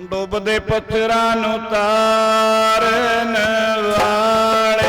ਡੁੱਬਦੇ ਪੱਥਰਾਂ ਨੂੰ ਤਾਰਨ ਵਾਲੇ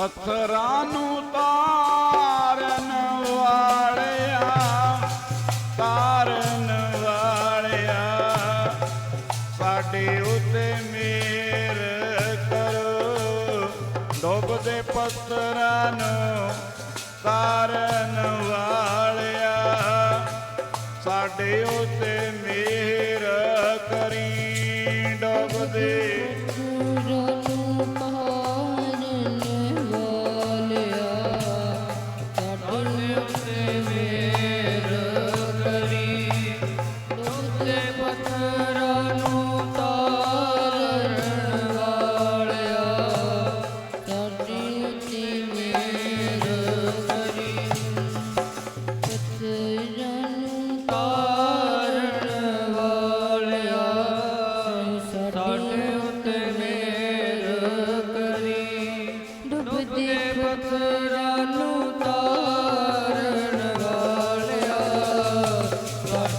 ਪੱਥਰਾਂ ਨੂੰ ਤਾਰਨ ਵਾਲਿਆ ਤਾਰਨ ਵਾਲਿਆ। ਸਾਡੇ ਉਤੇ ਮੇਰ ਕਰੋ, ਡੋਬਦੇ ਪੱਥਰਾਂ ਨੂੰ ਤਾਰਨ ਵਾਲਿਆ। ਸਾਡੇ ਉਤੇ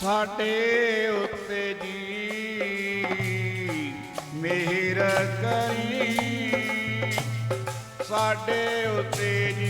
ਸਾਡੇ ਉੱਤੇ ਜੀ। ਮਿਹਰ ਕਰੀ। ਸਾਡੇ ਉੱਤੇ ਜੀ।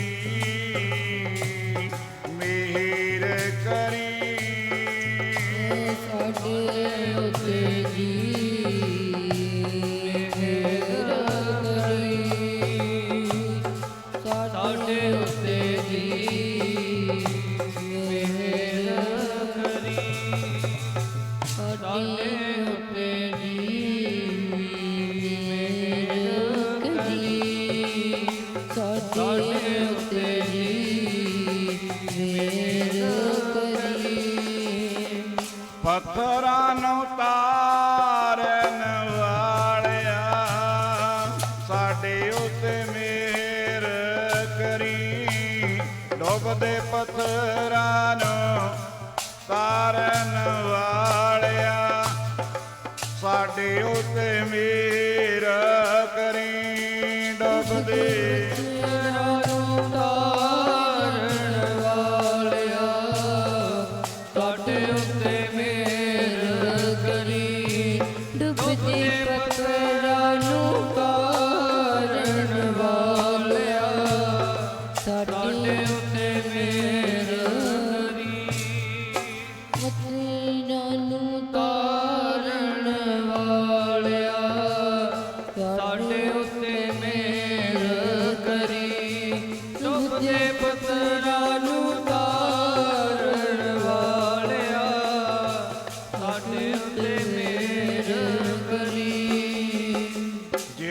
ਪਥਰਾਂ ਨੂੰ ਤਾਰਨ ਵਾਲਿਆ ਸਾਡੇ ਉਤੇ ਮੇਰ ਕਰੀ ਡੋਬਦੇ ਪਥਰਾਂ ਨੂੰ रूप देखा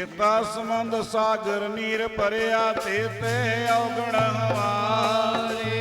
ਕੀਤਾ ਸਮੰਦ ਸਾਗਰ ਨੀਰ ਭਰਿਆ ਤੇ ਤੇ ਔਗਣ ਹਵਾਰੇ